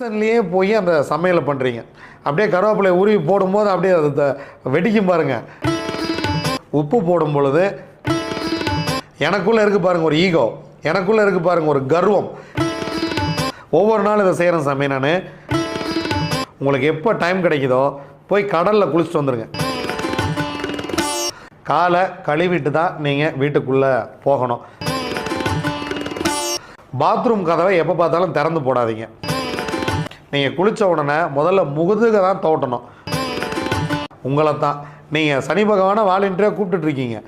கிச்சன்லேயே போய் அந்த சமையலை பண்ணுறீங்க அப்படியே கருவேப்பிலை உருவி போடும்போது அப்படியே அது வெடிக்கும் பாருங்க. உப்பு போடும் பொழுது எனக்குள்ளே இருக்குது பாருங்க ஒரு ஈகோ. எனக்குள்ளே இருக்குது பாருங்க ஒரு கர்வம். ஒவ்வொரு நாள் இதை செய்கிறேன் சாமி நான். உங்களுக்கு எப்போ டைம் கிடைக்குதோ போய் கடலில் குளிச்சுட்டு வந்துடுங்க காலை கழுவிட்டு தான் நீங்கள் வீட்டுக்குள்ளே போகணும். பாத்ரூம் கதவை எப்போ பார்த்தாலும் திறந்து போடாதீங்க. நீங்கள் குளித்த உடனே முதல்ல முகுதுக தான் தோட்டணும். உங்களை தான் நீங்கள் சனி பகவானை வாலண்டியராக கூப்பிட்டுட்ருக்கீங்க.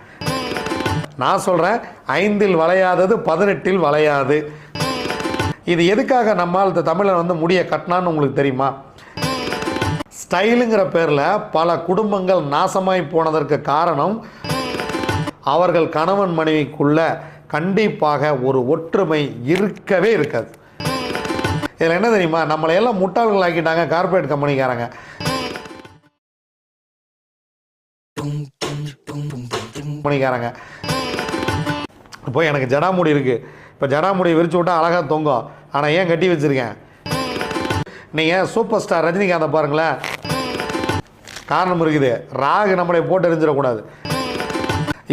நான் சொல்கிறேன் ஐந்தில் வளையாதது பதினெட்டில் வளையாது. இது எதுக்காக நம்மால் இந்த தமிழன் வந்து முடிய கட்டினான்னு உங்களுக்கு தெரியுமா? ஸ்டைலுங்கிற பேரில் பல குடும்பங்கள் நாசமாய் போனதற்கு காரணம் அவர்கள் கணவன் மனைவிக்குள்ள கண்டிப்பாக ஒரு ஒற்றுமை இருக்கவே இருக்காது. இதில் என்ன தெரியுமா? நம்மளை எல்லாம் முட்டாள்கள் ஆக்கிட்டாங்க கார்ப்பரேட் கம்பெனிக்காரங்க கம்பெனிக்காரங்க இப்போ எனக்கு ஜடாமுடி இருக்குது இப்போ ஜடாமுடி விரிச்சு விட்டா அழகாக தொங்கும். ஆனால் ஏன் கட்டி வச்சுருக்கேன்? நீங்கள் சூப்பர் ஸ்டார் ரஜினிகாந்தை பாருங்களேன். காரணம் இருக்குது. ராகு நம்மளை போட்டு எரிஞ்சிடக்கூடாது.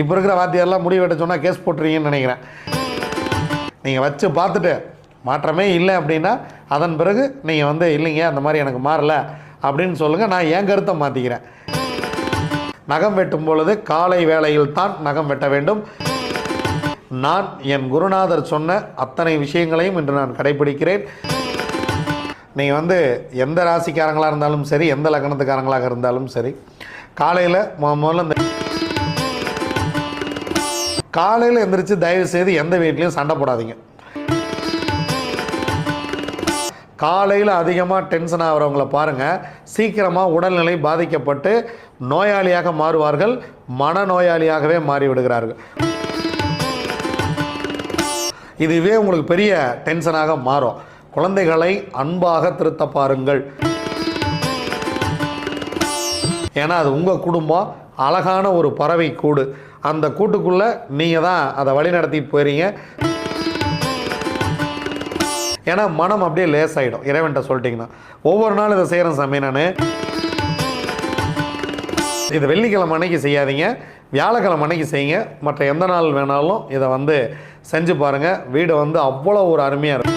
இப்போ இருக்கிற வார்த்தையெல்லாம் முடிவு வெட்ட சொன்னால் கேஸ் போட்டுருங்கன்னு நினைக்கிறேன். நீங்கள் வச்சு பார்த்துட்டு மாற்றமே இல்லை அப்படின்னா அதன் பிறகு நீங்கள் வந்து இல்லைங்க அந்த மாதிரி எனக்கு மாறல அப்படின்னு சொல்லுங்கள் நான் என் கருத்தை மாற்றிக்கிறேன் நகம் வெட்டும் பொழுது காலை வேளையில் தான் நகம் வெட்ட வேண்டும். நான் என் குருநாதர் சொன்ன அத்தனை விஷயங்களையும் இன்று நான் கடைபிடிக்கிறேன் நீங்கள் வந்து எந்த ராசிக்காரங்களாக இருந்தாலும் சரி எந்த லக்னத்துக்காரங்களாக இருந்தாலும் சரி காலையில் மொ முதல்ல இந்த காலையில் எந்திரிச்சு தயவு செய்து எந்த வீட்லேயும் சண்டை போடாதீங்க. காலையில் அதிகமாக டென்ஷன் ஆகிறவங்கள பாருங்கள் சீக்கிரமாக உடல்நிலை பாதிக்கப்பட்டு நோயாளியாக மாறுவார்கள். மனநோயாளியாகவே மாறிவிடுகிறார்கள். இதுவே உங்களுக்கு பெரிய டென்ஷனாக மாறும். குழந்தைகளை அன்பாக திருத்த பாருங்கள். ஏன்னா அது உங்கள் குடும்பம் அழகான ஒரு பறவை கூடு. அந்த கூட்டுக்குள்ளே நீங்கள் தான் அதை வழி நடத்திட்டு போயிறீங்க ஏன்னா மனம் அப்படியே லேசாயிடும். இறைவன்ட்ட சொல்லிட்டீங்கன்னா. ஒவ்வொரு நாள் இதை செய்கிறேன் சாமி நான். இது வெள்ளிக்கிழமை அன்னைக்கு செய்யாதீங்க. வியாழக்கிழமை அன்னைக்கு செய்யுங்க. மற்ற எந்த நாள் வேணாலும் இதை வந்து செஞ்சு பாருங்கள் வீடு வந்து அவ்வளோ ஒரு அருமையாக இருக்கும்